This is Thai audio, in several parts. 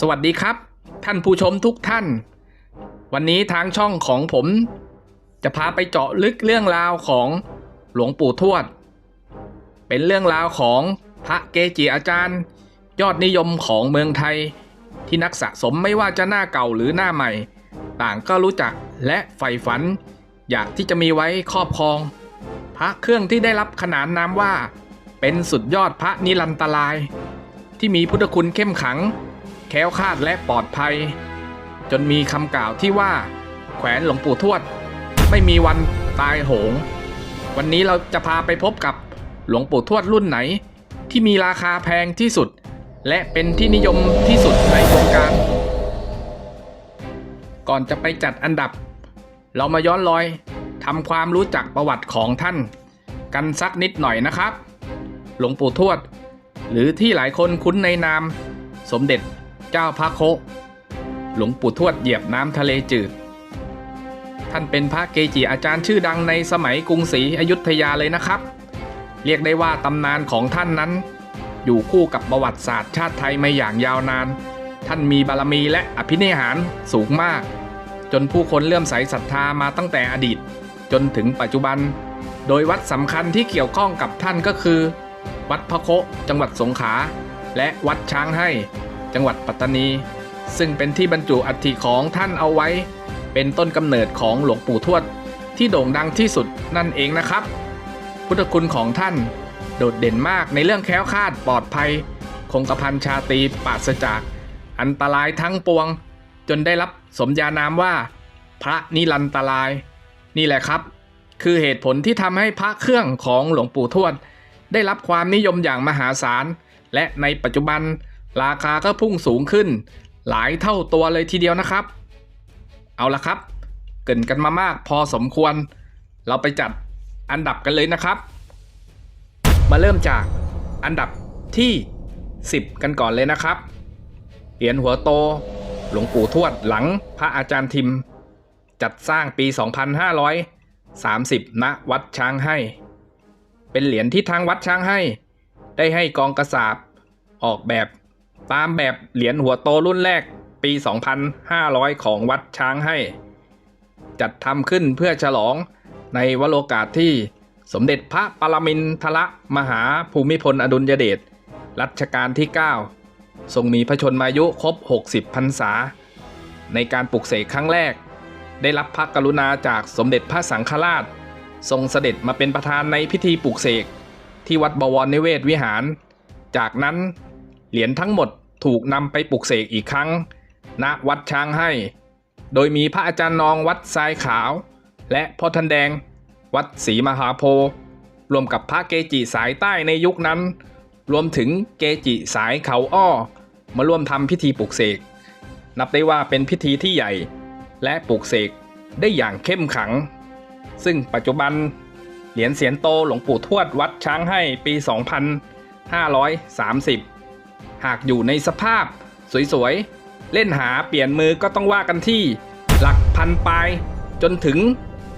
สวัสดีครับ ท่านผู้ชมทุกท่าน วันนี้ทางช่องของผม จะพาไปเจาะลึกเรื่องราวของหลวงปู่ทวด เป็นเรื่องราวของพระเกจิอาจารย์ ยอดนิยมของเมืองไทย ที่นักสะสมไม่ว่าจะหน้าเก่าหรือหน้าใหม่ ต่างก็รู้จักและใฝ่ฝัน อยากที่จะมีไว้ครอบครอง พระเครื่องที่ได้รับขนานนามว่า เป็นสุดยอดพระนิรันตราย ที่มีพุทธคุณเข้มขัง ค้วคาดและปลอดภัย จนมีคำกล่าวที่ว่า แขวนหลวงปู่ทวด ไม่มีวันตายโหง วันนี้เราจะพาไปพบกับหลวงปู่ทวดรุ่นไหน ที่มีราคาแพงที่สุด และเป็นที่นิยมที่สุดในวงการ ก่อนจะไปจัดอันดับ เรามาย้อนรอยทำความรู้จักประวัติของท่าน กันสักนิดหน่อยนะครับ หลวงปู่ทวด หรือที่หลายคนคุ้นในนาม สมเด็จ เจ้าพระโค หลวงปู่ทวดเหยียบน้ำทะเลจืด ท่านเป็นพระเกจิอาจารย์ชื่อดังในสมัยกรุงศรีอยุธยาเลยนะครับ เรียกได้ว่าตำนานของท่านนั้น อยู่คู่กับประวัติศาสตร์ชาติไทยมาอย่างยาวนาน ท่านมีบารมีและอภินิหารสูงมาก จนผู้คนเลื่อมใสศรัทธามาตั้งแต่อดีต จนถึงปัจจุบัน โดยวัดสำคัญที่เกี่ยวข้องกับท่านก็คือ วัดพระโคจังหวัดสงขลาและวัดช้างให้ จังหวัดปัตตานี ซึ่งเป็นที่บรรจุอัฐิของท่านเอาไว้ เป็นต้นกำเนิดของหลวงปู่ทวด ที่โด่งดังที่สุดนั่นเองนะครับ พุทธคุณของท่าน โดดเด่นมากในเรื่องแคล้วคลาดปลอดภัย คงกระพันชาตรีปราศจาก อันตรายทั้งปวง จนได้รับสมญานามว่า พระนิรันตราย นี่แหละครับ คือเหตุผลที่ทำให้พระเครื่องของหลวงปู่ทวดได้รับความนิยมอย่างมหาศาล และในปัจจุบัน ราคาก็พุ่งสูงขึ้น หลายเท่าตัวเลยทีเดียวนะครับ เอาละครับ เกินกันมามากพอสมควร เราไปจัดอันดับกันเลยนะครับ มาเริ่มจากอันดับที่ 10 กันก่อนเลยนะครับ เหรียญหัวโต หลวงปู่ทวดหลังพระอาจารย์ทิม จัดสร้างปี 2530 ณ วัดช้างให้ เป็นเหรียญที่ทางวัดช้างให้ ได้ให้กองกระสาบออกแบบ ตามแบบเหรียญหัวโตรุ่นแรกปี 2500 ของวัดช้างให้ จัดทำขึ้นเพื่อฉลองในวโรกาสที่สมเด็จพระปรมินทรมหาภูมิพลอดุลยเดชรัชกาลที่ 9 ทรงมีพระชนมายุครบ 60 พรรษา ในการปลุกเสกครั้งแรก ได้รับพระกรุณาจากสมเด็จพระสังฆราช ทรงเสด็จมาเป็นประธานในพิธีปลุกเสกที่วัดบวรนิเวศวิหาร จากนั้น เหรียญทั้งหมดถูกนำไปปลุกเสกอีกครั้ง ณ วัดช้างให้ โดยมีพระอาจารย์นองวัดทรายขาว และพ่อทันแดง วัดศรีมหาโพธิ์รวมกับพระเกจิสายใต้ในยุคนั้น รวมถึงเกจิสายเขาอ้อ มาร่วมทำพิธีปลุกเสก นับได้ว่าเป็นพิธีที่ใหญ่ และปลุกเสกได้อย่างเข้มขัง ซึ่งปัจจุบันเหรียญเสียนโตหลวงปู่ทวดวัดช้างให้ปี 2530 หากอยู่ในสภาพ สวยๆ เล่นหาเปลี่ยนมือก็ต้องว่ากันที่ หลักพันปลาย จนถึง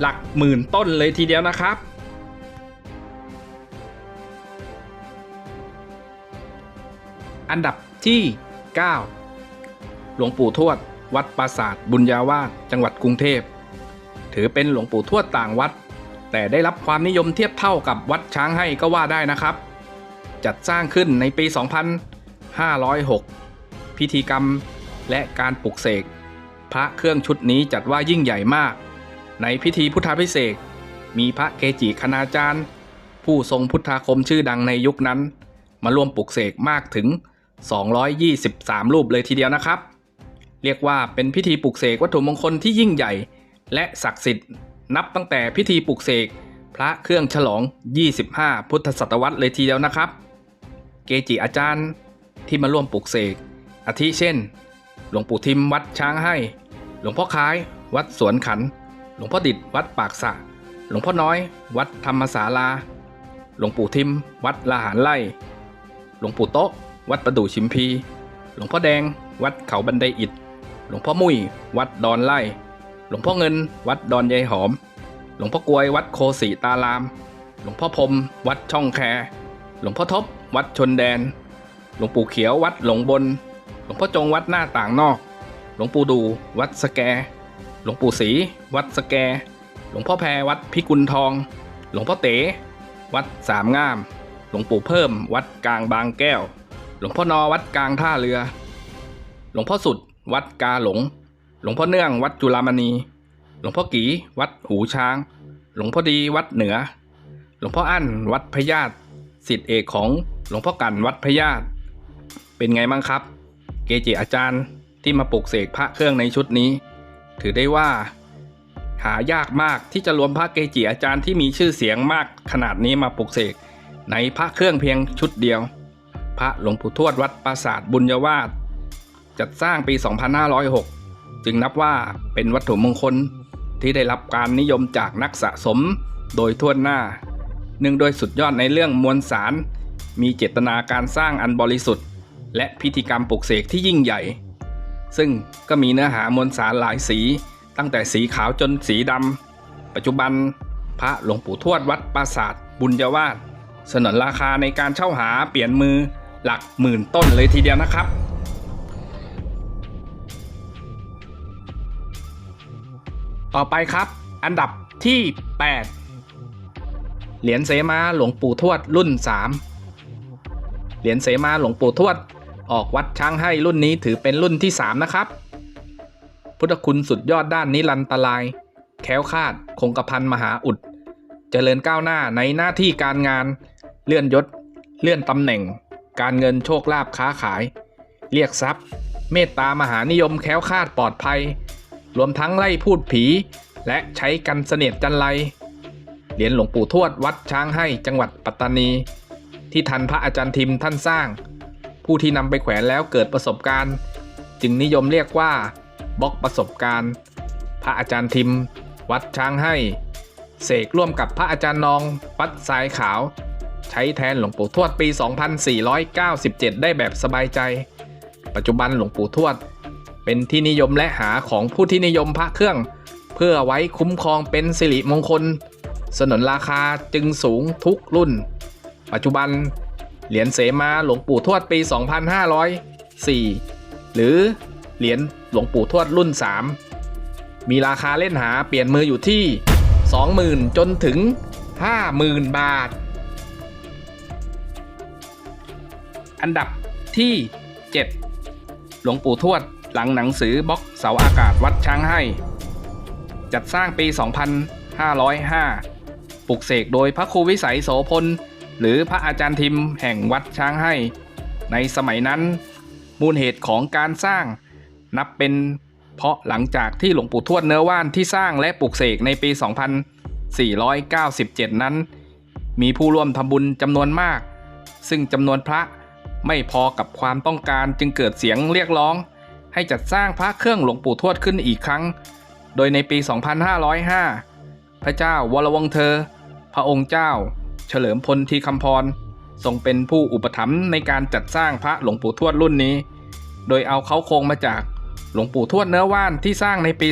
หลักหมื่นต้นเลยทีเดียวนะครับ อันดับที่ 9 หลวงปู่ทวด วัดปราสาทบุญญาวาสจังหวัดกรุงเทพ ถือเป็นหลวงปู่ทวดต่างวัด แต่ได้รับความนิยมเทียบเท่ากับวัดช้างให้ก็ว่าได้นะครับ จัดสร้างขึ้นในปี 506 พิธีกรรมและการปลุกเสก พระเครื่องชุดนี้จัดว่ายิ่งใหญ่มาก ในพิธีพุทธาพิเศษมีพระเกจิคณาจารย์ ผู้ทรงพุทธาคมชื่อดังในยุคนั้น มาร่วมปลุกเสกมากถึง 223 รูปเลยทีเดียวนะครับ เรียกว่าเป็นพิธีปลุกเสกวัตถุมงคลที่ยิ่งใหญ่ และศักดิ์สิทธิ์ นับตั้งแต่พิธีปลุกเสกพระเครื่องฉลอง 25 พุทธศตวรรษเลยทีเดียวนะครับ เกจิอาจารย์ ที่มาร่วมปลุกเสก อาทิเช่น หลวงปู่ทิมวัดช้างให้ หลวงพ่อคล้าย วัดสวนขัน หลวงพ่อดิดวัดปากสะ หลวงพ่อน้อย วัดธรรมศาลา หลวงปู่ทิม วัดลาหารไล่ หลวงปู่โต๊ะ วัดประดู่ชิมพี หลวงพ่อแดง วัดเขาบันไดอิฐหลวงพ่อมุ้ยวัดดอนไล่ หลวงพ่อเงิน วัดดอนยายหอม หลวงพ่อกลวย วัดโคสีตาราม หลวงพ่อพรมวัดช่องแคหลวงพ่อทบ วัดชนแดน หลวงปู่เขียววัดหลงบน หลวงพ่อจงวัดหน้าต่างนอก หลวงปู่ดู วัดสแก หลวงปู่ศรีวัดสแก หลวงพ่อแพรวัดพิกุลทอง หลวงพ่อเต๋วัดสามงาม หลวงปู่เพิ่ม วัดกลางบางแก้ว หลวงพ่อนอวัดกลางท่าเรือ หลวงพ่อสุด วัดกาหลง หลวงพ่อเนื่องวัดจุฬามณี หลวงพ่อกีวัดหูช้าง หลวงพ่อดีวัดเหนือ หลวงพ่ออั้นวัดพญาตสิทธิเอกของหลวงพ่อกันวัดพญาต เป็นไงบ้างครับ เกจิอาจารย์ที่มาปลุกเสกพระเครื่องในชุดนี้ ถือได้ว่า หายากมากที่จะรวมพระเกจิอาจารย์ที่มีชื่อเสียงมากขนาดนี้มาปลุกเสกในพระเครื่องเพียงชุดเดียว พระหลวงปู่ทวดวัดปราสาทบุญยวาสจัดสร้างปี 2506 จึงนับว่าเป็นวัตถุมงคลที่ได้รับการนิยมจากนักสะสมโดยทั่วหน้าเนื่องโดยสุดยอดในเรื่องมวลสาร มีเจตนาการสร้างอันบริสุทธิ์ และพิธีกรรมปลุกเสกที่ยิ่งใหญ่ ซึ่งก็มีเนื้อหามวลสารหลายสี ตั้งแต่สีขาวจนสีดำปัจจุบัน พระหลวงปู่ทวดวัดปราสาทบุญยวาสสนนราคาในการเช่าหาเปลี่ยนมือหลักหมื่นต้นเลยทีเดียวนะครับ ต่อไปครับ อันดับที่ 8 เหรียญเสมาหลวงปู่ทวดรุ่น 3 เหรียญเสมาหลวงปู่ทวด ออกวัดช้างให้รุ่นนี้ถือเป็นรุ่นที่ 3 นะครับ พุทธคุณสุดยอดด้านนิรันตราย แค้วคาด คงกระพันมหาอุด เจริญก้าวหน้าในหน้าที่การงาน เลื่อนยศ เลื่อนตำแหน่ง การเงินโชคลาภค้าขาย เรียกทรัพย์ เมตตามหานิยมแค้วคาดปลอดภัย รวมทั้งไล่พูดผี และใช้กันเสนียดจันไรเหรียญหลวงปู่ทวดวัดช้างให้จังหวัดปัตตานี ที่ทันพระอาจารย์ทิมท่านสร้าง ผู้ที่นำไปแขวนแล้วเกิดประสบการณ์ จึงนิยมเรียกว่าบล็อกประสบการณ์ พระอาจารย์ทิม วัดช้างให้ เสกร่วมกับพระอาจารย์นอง วัดทรายขาว ใช้แทนหลวงปู่ทวดปี 2497 ได้แบบสบายใจ ปัจจุบันหลวงปู่ทวด เป็นที่นิยมและหาของผู้ที่นิยมพระเครื่อง เพื่อไว้คุ้มครองเป็นสิริมงคล สนนราคาจึงสูงทุกรุ่น ปัจจุบัน เหรียญเสมาหลวงปู่ทวดปี 2504 หรือเหรียญหลวงปู่ทวดรุ่น 3 มีราคาเล่นหาเปลี่ยนมืออยู่ที่ 20,000 จนถึง 50,000 บาท อันดับที่ 7 หลวงปู่ทวดหลังหนังสือบล็อกเสาอากาศวัดช้างให้ จัดสร้างปี 2505 ปลุกเสกโดยพระครูวิสัยโสพล หรือพระอาจารย์ทิมแห่งวัดช้างให้ ในสมัยนั้น มูลเหตุของการสร้าง นับเป็นเพราะหลังจากที่หลวงปู่ทวดเนื้อว่านที่สร้างและปลุกเสกในปี 2497 นั้น มีผู้ร่วมทำบุญจำนวนมาก ซึ่งจำนวนพระไม่พอกับความต้องการจึงเกิดเสียงเรียกร้อง ให้จัดสร้างพระเครื่องหลวงปู่ทวดขึ้นอีกครั้ง โดยในปี 2505 พระเจ้าวรวงเธอ พระองค์เจ้า เฉลิมพลทีคำพรทรงเป็นผู้อุปถัมภ์ในการจัดสร้างพระหลวงปู่ทวดรุ่นนี้ โดยเอาเขาโครงมาจากหลวงปู่ทวดเนื้อว่านที่สร้างในปี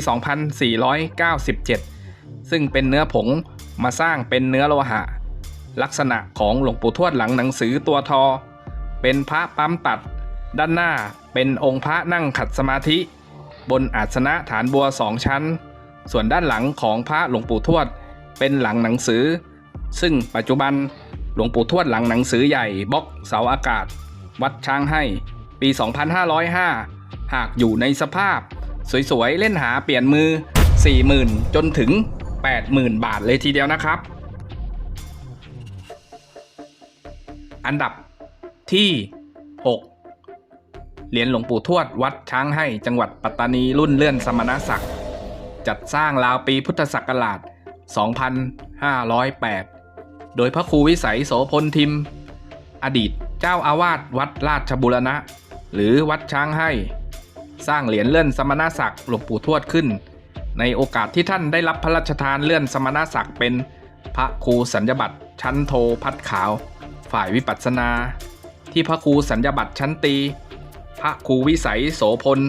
2497 ซึ่งเป็นเนื้อผงมาสร้างเป็นเนื้อโลหะ ลักษณะของหลวงปู่ทวดหลังหนังสือตัวทอ เป็นพระปั๊มตัด ด้านหน้าเป็นองค์พระนั่งขัดสมาธิ บนอาสนะฐานบัวสองชั้น ส่วนด้านหลังของพระหลวงปู่ทวด เป็นหลังหนังสือ ซึ่งปัจจุบันหลวงปู่ทวดหลังหนังสือใหญ่บล็อกเสาอากาศ วัดช้างให้ ปี 2505 หากอยู่ในสภาพ สวยๆ เล่นหาเปลี่ยนมือ 40,000 จนถึง 80,000 บาทเลยทีเดียวนะครับ อันดับที่ 6 เหรียญหลวงปู่ทวดวัดช้างให้จังหวัดปัตตานีรุ่นเลื่อนสมณศักดิ์จัดสร้างราวปีพุทธศักราช 2508 โดยพระครูวิสัยโสพลทิม อดีตเจ้าอาวาสวัดราชบุรณะ หรือวัดช้างให้ สร้างเหรียญเลื่อนสมณศักดิ์หลวงปู่ทวดขึ้น ในโอกาสที่ท่านได้รับพระราชทานเลื่อนสมณศักดิ์เป็นพระครูสัญญบัตรชั้นโทพัดขาว ฝ่ายวิปัสสนา ที่พระครูสัญญบัตรชั้นตี พระครูวิสัยโสพล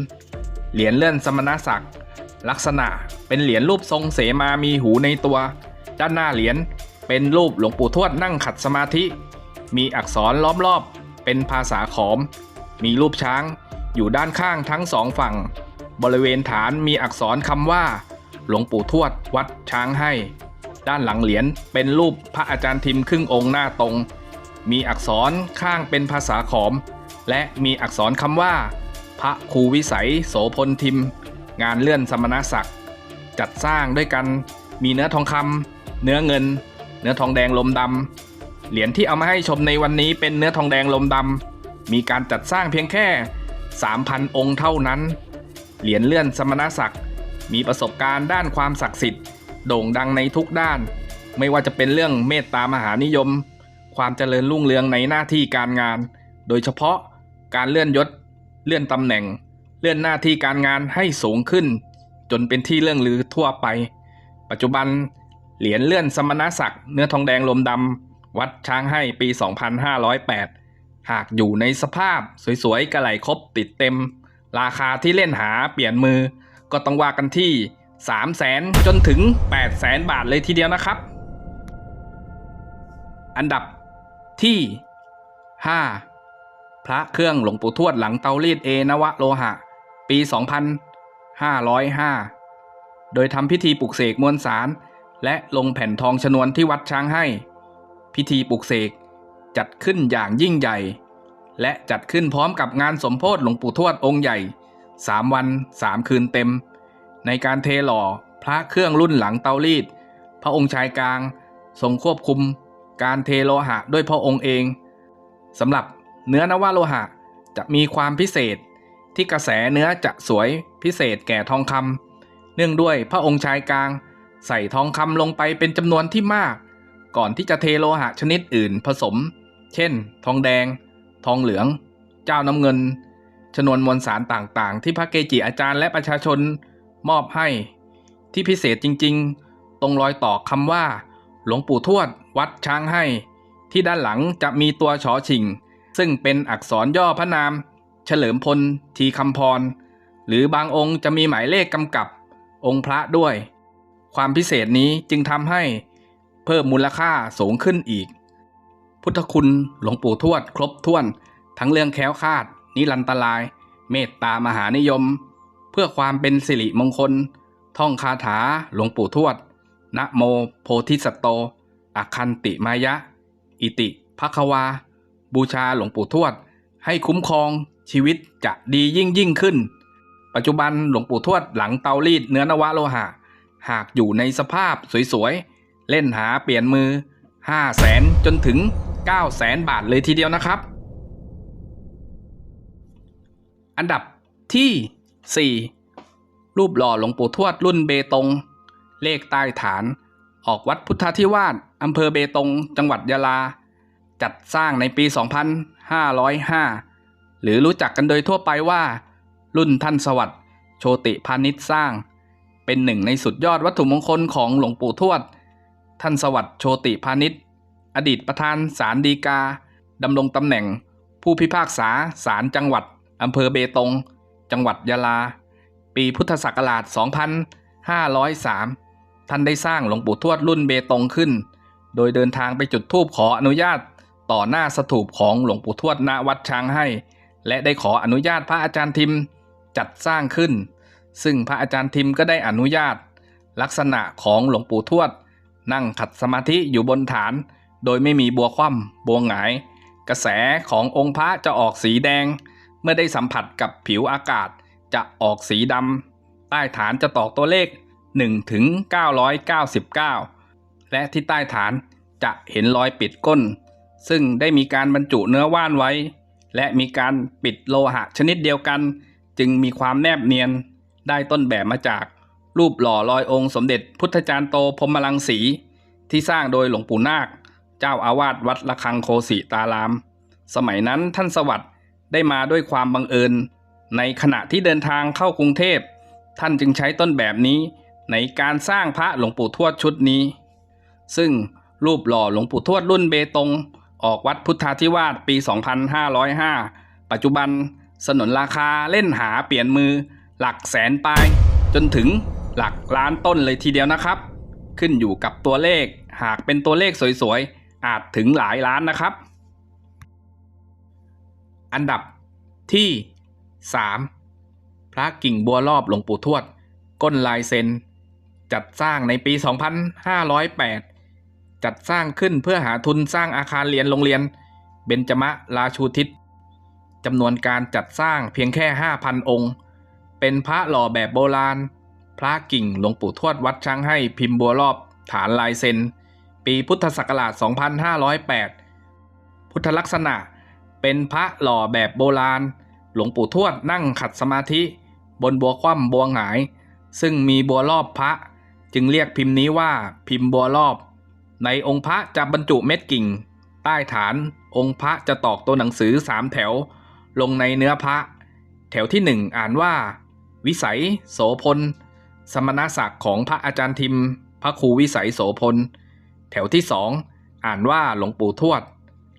เหรียญเลื่อนสมณศักดิ์ลักษณะเป็นเหรียญรูปทรงเสมามีหูในตัว ด้านหน้าเหรียญ เป็นรูปหลวงปู่ทวดนั่งขัดสมาธิ มีอักษรล้อมรอบ เป็นภาษาขอม มีรูปช้าง อยู่ด้านข้างทั้งสองฝั่ง บริเวณฐานมีอักษรคำว่า หลวงปู่ทวดวัดช้างให้ ด้านหลังเหรียญเป็นรูปพระอาจารย์ทิมครึ่งองค์หน้าตรง มีอักษรข้างเป็นภาษาขอม และมีอักษรคำว่า พระครูวิสัยโสพลทิม งานเลื่อนสมณศักดิ์จัดสร้างด้วยกัน มีเนื้อทองคำเนื้อเงิน เนื้อทองแดงลมดำเหรียญที่เอามาให้ชมในวันนี้เป็นเนื้อทองแดงลมดำมีการจัดสร้างเพียงแค่ 3,000 องค์เท่านั้น เหรียญเลื่อนสมณศักดิ์มีประสบการณ์ด้านความศักดิ์สิทธิ์โด่งดังในทุกด้าน ไม่ว่าจะเป็นเรื่องเมตตามหานิยม ความเจริญรุ่งเรืองในหน้าที่การงาน โดยเฉพาะการเลื่อนยศ เลื่อนตำแหน่ง เลื่อนหน้าที่การงานให้สูงขึ้น จนเป็นที่เรื่องลือทั่วไป ปัจจุบัน เหรียญเลื่อนสมณศักดิ์เนื้อทองแดงลมดำวัดช้างให้ปี 2508 หากอยู่ในสภาพสวยๆกระไหลครบติดเต็ม ราคาที่เล่นหาเปลี่ยนมือ ก็ต้องว่ากันที่ 3 0 0แสนจนถึง 8 0แสนบาทเลยทีเดียวนะครับ อันดับที่ 5 พระเครื่องหลวงปู่ทวดหลังเตารีดเอนวะโลหะ ปี 2505 โดยทำพิธีปลุกเสกมวลสาร และลงแผ่นทองชนวนที่วัดช้างให้ พิธีปลุกเสกจัดขึ้นอย่างยิ่งใหญ่ และจัดขึ้นพร้อมกับงานสมโพธิหลวงปู่ทวดองค์ใหญ่ 3 วัน 3 คืนเต็ม ในการเทหล่อพระเครื่องรุ่นหลังเตารีด พระองค์ชายกลางทรงควบคุม การเทโลหะด้วยพระองค์เองสำหรับเนื้อนวโลหะจะมีความพิเศษที่กระแสเนื้อจะสวยพิเศษแก่ทองคำเนื่องด้วยพระองค์ชายกลาง ใส่ทองคำลงไปเป็นจำนวนที่มาก ก่อนที่จะเทโลหะชนิดอื่นผสม เช่น ทองแดง ทองเหลือง เจ้าน้ำเงินชนวนมวลสารต่างๆ ที่พระเกจิอาจารย์และประชาชนมอบให้ ที่พิเศษจริงๆ ตรงรอยต่อคำว่า หลวงปู่ทวด วัดช้างให้ ที่ด้านหลังจะมีตัวชอชิง ซึ่งเป็นอักษรย่อพระนาม เฉลิมพล ทีคำพร หรือบางองค์จะมีหมายเลขกำกับ องค์พระด้วย ความพิเศษนี้จึงทำให้เพิ่มมูลค่าสูงขึ้นอีก พุทธคุณหลวงปู่ทวดครบถ้วน ทั้งเรื่องแค้วคาด นิรันตราย เมตตามหานิยม เพื่อความเป็นสิริมงคล ท่องคาถาหลวงปู่ทวด นะโมโพธิสัตโต อคันติมายะ อิติภควา บูชาหลวงปู่ทวด ให้คุ้มครองชีวิตจะดียิ่งยิ่งขึ้น ปัจจุบันหลวงปู่ทวดหลังเตารีดเนื้อนวะโลหะ หากอยู่ในสภาพสวยๆ เล่นหาเปลี่ยนมือ 5 0 0แสนจนถึง 9 0 0แสนบาทเลยทีเดียวนะครับ อันดับที่ 4 รูปหล่อหลวงปู่ทวดรุ่นเบตง เลขใต้ฐาน ออกวัดพุทธธิวาสอำเภอเบตง จังหวัดยะลา จัดสร้างในปี 2505 หรือรู้จักกันโดยทั่วไปว่า รุ่นท่านสวัสดิ์โชติพาณิชสร้าง เป็นหนึ่งในสุดยอดวัตถุมงคลของหลวงปู่ทวด ท่านสวัสดิ์โชติพาณิชย์ อดีตประธานศาลฎีกาดำรงตำแหน่ง ผู้พิพากษาศาลจังหวัดอำเภอเบตง จังหวัดยะลา ปีพุทธศักราช 2503 ท่านได้สร้างหลวงปู่ทวดรุ่นเบตงขึ้น โดยเดินทางไปจุดธูปขออนุญาตต่อหน้าสถูปของหลวงปู่ทวดณวัดช้างให้ และได้ขออนุญาตพระอาจารย์ทิมจัดสร้างขึ้น ซึ่งพระอาจารย์ทิมก็ได้อนุญาต ลักษณะของหลวงปู่ทวด นั่งขัดสมาธิอยู่บนฐาน โดยไม่มีบัวคว่ำบัวหงาย กระแสขององค์พระจะออกสีแดง เมื่อได้สัมผัสกับผิวอากาศจะออกสีดำใต้ฐานจะตอกตัวเลข1ถึง999 และที่ใต้ฐานจะเห็นรอยปิดก้น ซึ่งได้มีการบรรจุเนื้อว่านไว้ และมีการปิดโลหะชนิดเดียวกัน จึงมีความแนบเนียน ได้ต้นแบบมาจากรูปหล่อลอยองค์สมเด็จพุทธจารย์โตพรหมลังสี ที่สร้างโดยหลวงปู่นาค เจ้าอาวาสวัดระฆังโคสิตาราม สมัยนั้นท่านสวัสดิ์ได้มาด้วยความบังเอิญ ในขณะที่เดินทางเข้ากรุงเทพ ท่านจึงใช้ต้นแบบนี้ในการสร้างพระหลวงปู่ทวดชุดนี้ ซึ่งรูปหล่อหลวงปู่ทวดรุ่นเบตง ออกวัดพุทธาธิวาสปี 2505 ปัจจุบันสนนราคาเล่นหาเปลี่ยนมือ หลักแสนปลาย จนถึงหลักล้านต้นเลยทีเดียวนะครับ ขึ้นอยู่กับตัวเลข หากเป็นตัวเลขสวยๆ อาจถึงหลายล้านนะครับ อันดับที่ 3. พระกิ่งบัวรอบหลวงปู่ทวด ก้นลายเซนจัดสร้างในปี 2508 จัดสร้างขึ้นเพื่อหาทุนสร้างอาคารเรียนโรงเรียน เบญจมะราชูทิศจำนวนการจัดสร้างเพียงแค่ 5,000 องค์ เป็นพระหล่อแบบโบราณ พระกิ่งหลวงปู่ทวดวัดช้างให้พิมพ์บัวรอบฐานลายเซ็น ปีพุทธศักราช 2508 พุทธลักษณะ เป็นพระหล่อแบบโบราณ หลวงปู่ทวดนั่งขัดสมาธิ บนบัวคว่ำบัวหงาย ซึ่งมีบัวรอบพระ จึงเรียกพิมพ์นี้ว่าพิมพ์บัวรอบ ในองค์พระจะบรรจุเม็ดกิ่ง ใต้ฐานองค์พระจะตอกตัวหนังสือสามแถว ลงในเนื้อพระ แถวที่หนึ่งอ่านว่า วิสัยโสพล สมณศักดิ์ของพระอาจารย์ทิม พระครูวิสัยโสพล แถวที่สองอ่านว่าหลวงปู่ทวด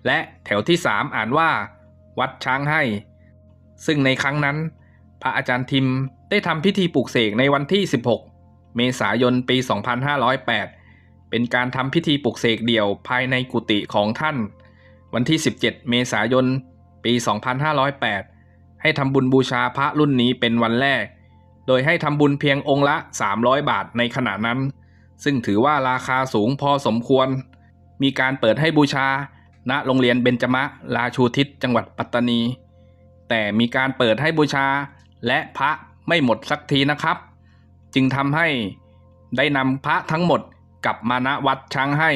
และแถวที่สามอ่านว่า วัดช้างให้ ซึ่งในครั้งนั้น พระอาจารย์ทิมได้ทำพิธีปลุกเสกในวันที่ 16 เมษายนปี 2508 เป็นการทำพิธีปลุกเสกเดี่ยวภายในกุฏิของท่าน วันที่ 17 เมษายนปี 2508 ให้ทำบุญบูชาพระรุ่นนี้เป็นวันแรก โดยให้ทำบุญเพียงองค์ละ 300 บาทในขณะนั้น ซึ่งถือว่าราคาสูงพอสมควร มีการเปิดให้บูชา ณโรงเรียนเบญจมะราชูทิศจังหวัดปัตตานี แต่มีการเปิดให้บูชาและพระไม่หมดสักทีนะครับ จึงทำให้ได้นำพระทั้งหมดกลับมาณวัดช้างให้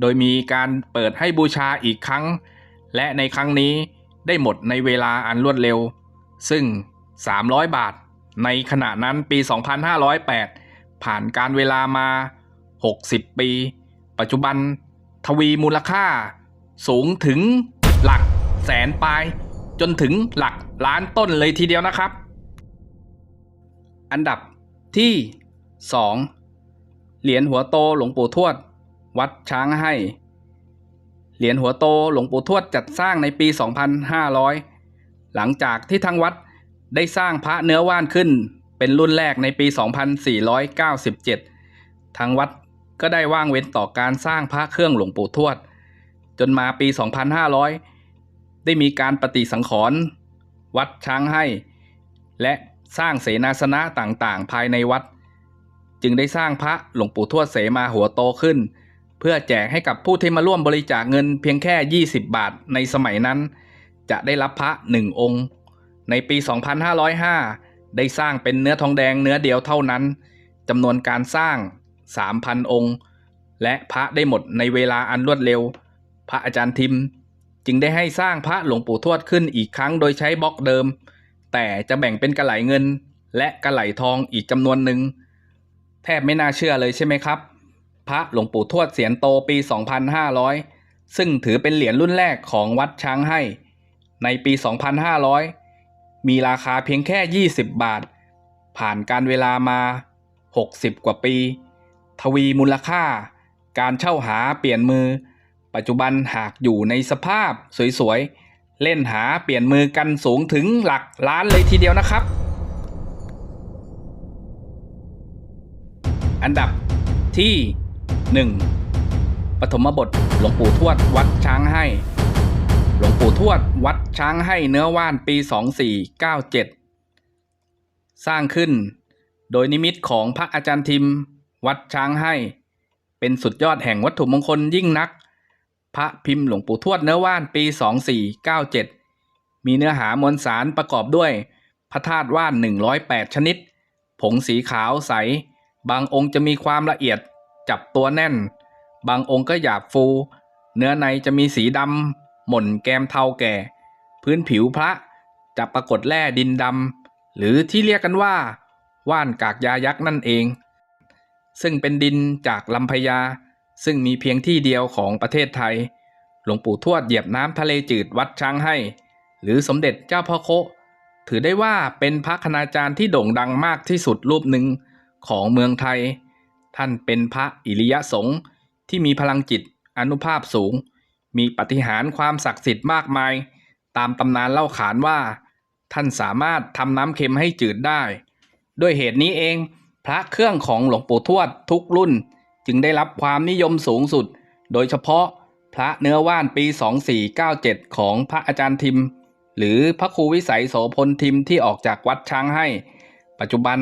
โดยมีการเปิดให้บูชาอีกครั้ง และในครั้งนี้ได้หมดในเวลาอันรวดเร็ว ซึ่ง 300 บาท ในขณะนั้นปี 2508 ผ่านการเวลามา 60 ปี ปัจจุบันทวีมูลค่าสูงถึงหลักแสนปลายจนถึงหลักล้านต้นเลยทีเดียวนะครับ อันดับที่ 2 เหรียญหัวโตหลวงปู่ทวด วัดช้างให้ เหรียญหัวโตหลวงปู่ทวดจัดสร้างในปี 2500 หลังจากที่ทางวัด ได้สร้างพระเนื้อว่านขึ้น เป็นรุ่นแรกในปี 2497 ทางวัดก็ได้ว่างเว้นต่อการสร้างพระเครื่องหลวงปู่ทวด จนมาปี 2500 ได้มีการปฏิสังขรณ์วัดช้างให้ และสร้างเสนาสนะต่างๆ ภายในวัด จึงได้สร้างพระหลวงปู่ทวดเสมาหัวโตขึ้น เพื่อแจกให้กับผู้ที่มาร่วมบริจาคเงินเพียงแค่ 20 บาทในสมัยนั้น จะได้รับพระหนึ่งองค์ ในปี 2505 ได้สร้างเป็นเนื้อทองแดงเนื้อเดียวเท่านั้นจำนวนการสร้าง 3,000 องค์ และพระได้หมดในเวลาอันรวดเร็ว พระอาจารย์ทิม จึงได้ให้สร้างพระหลวงปู่ทวดขึ้นอีกครั้งโดยใช้บล็อกเดิม แต่จะแบ่งเป็นกระไหลเงิน และกระไหลทองอีกจำนวนหนึ่ง แทบไม่น่าเชื่อเลยใช่ไหมครับ พระหลวงปู่ทวดเสียนโตปี 2500 ซึ่งถือเป็นเหรียญรุ่นแรกของวัดช้างให้ ในปี 2500 มีราคาเพียงแค่ 20 บาท ผ่านการเวลามา 60 กว่าปี ทวีมูลค่า การเช่าหาเปลี่ยนมือ ปัจจุบันหากอยู่ในสภาพสวยๆ เล่นหาเปลี่ยนมือกันสูงถึงหลักล้านเลยทีเดียวนะครับ อันดับที่ 1. ปฐมบทหลวงปู่ทวดวัดช้างให้ หลวงปู่ทวดวัดช้างให้เนื้อว่านปี 2497 สร้างขึ้น โดยนิมิตของพระอาจารย์ทิม วัดช้างให้ เป็นสุดยอดแห่งวัตถุมงคลยิ่งนัก พระพิมพ์หลวงปู่ทวดเนื้อว่านปี 2497 มีเนื้อหามวลสารประกอบด้วย พระธาตุว่าน 108 ชนิด ผงสีขาวใส บางองค์จะมีความละเอียดจับตัวแน่น บางองค์ก็หยาบฟู เนื้อในจะมีสีดำ หม่นแกมเทาแก่ พื้นผิวพระจะปรากฏแร่ดินดำหรือที่เรียกกันว่า ว่านกากยายักษ์นั่นเอง ซึ่งเป็นดินจากลำพญาซึ่งมีเพียงที่เดียวของประเทศไทย หลวงปู่ทวดเหยียบน้ำทะเลจืดวัดช้างให้ หรือสมเด็จเจ้าพ่อโคถือได้ว่าเป็นพระคณาจารย์ที่โด่งดังมากที่สุดรูปหนึ่งของเมืองไทย ท่านเป็นพระอิริยสงฆ์ที่มีพลังจิตอนุภาพสูง มีปฏิหารความศักดิ์สิทธิ์มากมาย ตามตำนานเล่าขานว่า ท่านสามารถทำน้ำเค็มให้จืดได้ ด้วยเหตุนี้เอง พระเครื่องของหลวงปู่ทวดทุกรุ่น จึงได้รับความนิยมสูงสุด โดยเฉพาะพระเนื้อว่านปี 2497 ของพระอาจารย์ทิม หรือพระครูวิสัยโสพลทิมที่ออกจากวัดช้างให้ ปัจจุบัน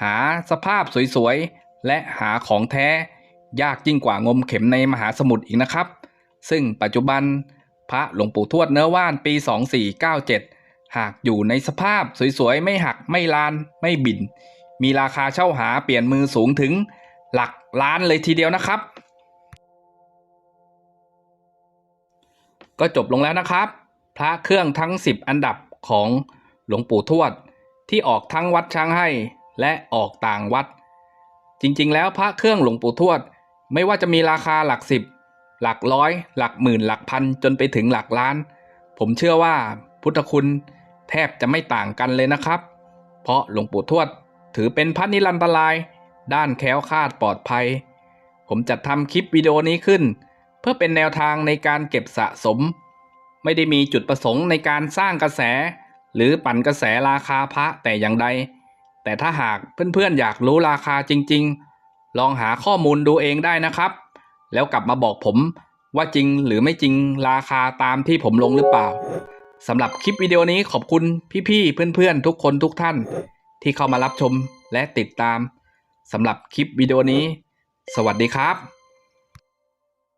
หาสภาพสวยๆ และหาของแท้ยากยิ่งกว่างมเข็มในมหาสมุทรอีกนะครับ ซึ่งปัจจุบันพระหลวงปู่ทวดเนื้อว่านปี 2497 หากอยู่ในสภาพสวยๆ ไม่หักไม่ลานไม่บิน มีราคาเช่าหาเปลี่ยนมือสูงถึงหลักล้านเลยทีเดียวนะครับ ก็จบลงแล้วนะครับ พระเครื่องทั้ง 10 อันดับของหลวงปู่ทวด ที่ออกทั้งวัดช้างให้และออกต่างวัด จริงๆ แล้วพระเครื่องหลวงปู่ทวด ไม่ว่าจะมีราคาหลักสิบ หลักร้อย หลักหมื่น หลักพัน จนไปถึงหลักล้าน ผมเชื่อว่าพุทธคุณแทบจะไม่ต่างกันเลยนะครับ เพราะหลวงปู่ทวดถือเป็นพระนิรันตราย ด้านแคล้วคลาดปลอดภัย ผมจัดทำคลิปวิดีโอนี้ขึ้น เพื่อเป็นแนวทางในการเก็บสะสม ไม่ได้มีจุดประสงค์ในการสร้างกระแส หรือปั่นกระแสราคาพระแต่อย่างใด แต่ถ้าหากเพื่อนๆอยากรู้ราคาจริง ๆ ลองหาข้อมูลดูเองได้นะครับ แล้วกลับมาบอกผมว่าจริงหรือไม่จริงราคาตามที่ผมลงหรือเปล่าสำหรับคลิปวิดีโอนี้ขอบคุณพี่ๆเพื่อนๆ ทุกคนทุกท่าน ที่เข้ามารับชมและติดตามสำหรับคลิปวิดีโอนี้ สวัสดีครับ